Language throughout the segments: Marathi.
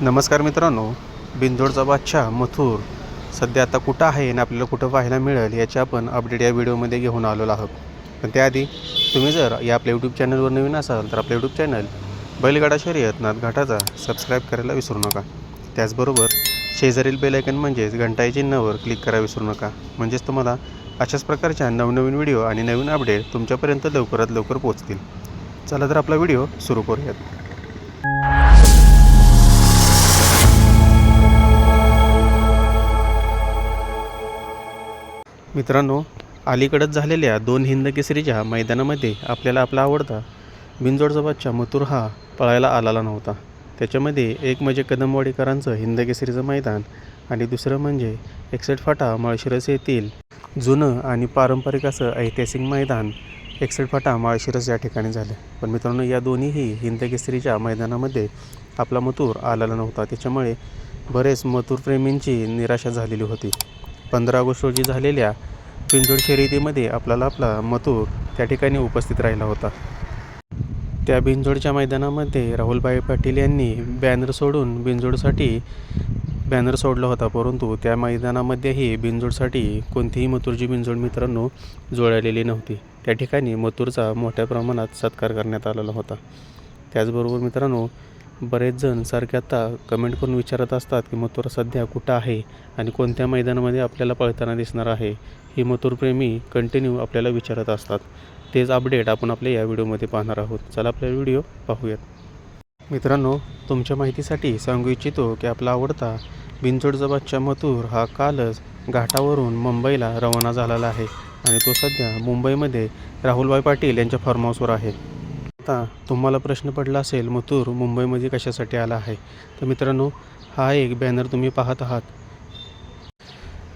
नमस्कार मित्रांनो बिंदोडचा बादशाह मथुर सध्या आता कुठं आहे आणि आपल्याला कुठं पाहायला मिळेल याची आपण अपडेट या व्हिडिओमध्ये घेऊन आलेलो आहोत. पण त्याआधी तुम्ही जर या आपल्या यूट्यूब चॅनलवर नवीन असाल तर आपलं यूट्यूब चॅनल बैलगाडा शर्यत नाथ घाटाचा सबस्क्राईब करायला विसरू नका. त्याचबरोबर शेजारील बेलायकन म्हणजेच घंटाई चिन्हावर क्लिक करायला विसरू नका. म्हणजेच तुम्हाला अशाच प्रकारच्या नवनवीन व्हिडिओ आणि नवीन अपडेट तुमच्यापर्यंत लवकरात लवकर पोहोचतील. चला तर आपला व्हिडिओ सुरू करूयात. मित्रांनो अलीकडंच झालेल्या दोन हिंद केसरीच्या मैदानामध्ये आपल्याला आपला आवडता बिनजोडचा मथुर हा पळायला आलेला नव्हता. त्याच्यामध्ये एक म्हणजे कदमवाडीकरांचं हिंद केसरीचं मैदान आणि दुसरं म्हणजे एकसठ फाटा माळशिरस येथील जुनं आणि पारंपरिक असं ऐतिहासिक मैदान एकसठ फाटा माळशिरस या ठिकाणी झालं. पण मित्रांनो या दोन्हीही हिंद केसरीच्या मैदानामध्ये आपला मथुर आलेला नव्हता. त्याच्यामुळे बरेच मथुरप्रेमींची निराशा झालेली होती. पंधरा ऑगस्ट रोजी झालेल्या पिंजोड शर्यतीमध्ये आपल्याला आपला मतूर त्या ठिकाणी उपस्थित राहिला होता. त्या बिंजोडच्या मैदानामध्ये राहुलभाई पाटील यांनी बॅनर सोडून बिंजोडसाठी बॅनर सोडला होता परंतु त्या मैदानामध्येही बिंजोडसाठी कोणतीही मथुरची बिंजोड मित्रांनो जोडलेली नव्हती. त्या ठिकाणी मथुरचा मोठ्या प्रमाणात सत्कार करण्यात आलेला होता. त्याचबरोबर मित्रांनो बरेच जण सारखे आता कमेंट करून विचारत असतात की मथुर सध्या कुठं आहे आणि कोणत्या मैदानामध्ये आपल्याला पळताना दिसणार आहे? ही मथुरप्रेमी कंटिन्यू आपल्याला विचारत असतात. तेच अपडेट आपण आपल्या या व्हिडिओमध्ये पाहणार आहोत. चला आपल्या व्हिडिओ पाहूयात. मित्रांनो तुमच्या माहितीसाठी सांगू इच्छितो की आपला आवडता बिनचोडचा मथुर हा कालच घाटावरून मुंबईला रवाना झालेला आहे आणि तो सध्या मुंबईमध्ये राहुलभाई पाटील यांच्या फार्म हाऊसवर आहे. आता तुम्हाला प्रश्न पडला असेल मथुर मुंबईमध्ये कशासाठी आला आहे? तर मित्रांनो हा एक बॅनर तुम्ही पाहत आहात.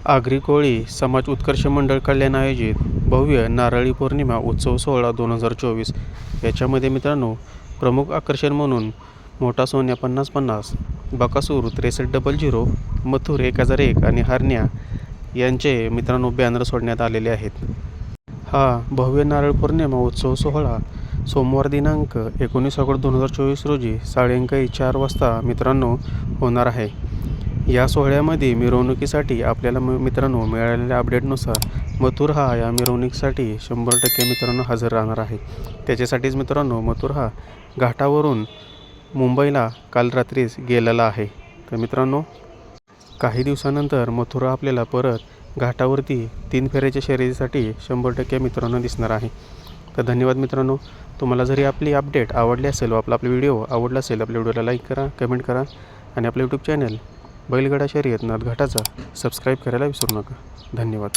आगरी कोळी समाज उत्कर्ष मंडळ कल्याण आयोजित भव्य नारळी पौर्णिमा उत्सव सोहळा दोन हजार चोवीस. याच्यामध्ये मित्रांनो प्रमुख आकर्षण म्हणून मोठा सोन्या पन्नास पन्नास बकासूर त्रेसष्ट डबल झिरो मथुर एक हजार एक आणि हरण्या यांचे मित्रांनो बॅनर सोडण्यात आलेले आहेत. हा भव्य नारळ पौर्णिमा उत्सव सोहळा सोमवार दिनांक एकोणीस ऑगस्ट दोन हजार चोवीस रोजी सायंकाळी चार वाजता मित्रांनो होणार आहे. या सोहळ्यामध्ये मिरवणुकीसाठी आपल्याला मित्रांनो मिळालेल्या अपडेटनुसार मथुर हा या मिरवणुकीसाठी शंभर टक्के मित्रांनो हजर राहणार आहे. त्याच्यासाठीच मित्रांनो मथुर हा घाटावरून मुंबईला काल रात्रीच गेलेला आहे. तर मित्रांनो काही दिवसानंतर मथुरा आपल्याला परत घाटावरती तीन फेऱ्याच्या शर्यतीसाठी शंभर टक्के मित्रांनो दिसणार आहे. तर धन्यवाद मित्रांनो. तुम्हाला जरी आपली अपडेट आवडली असेल व आपला आपला व्हिडिओ आवडला असेल आपल्या व्हिडिओला लाईक करा कमेंट करा आणि आपलं यूट्यूब चॅनल बैलगडा शर्यत नाथ घाटाचा सबस्क्राईब करायला विसरू नका. धन्यवाद.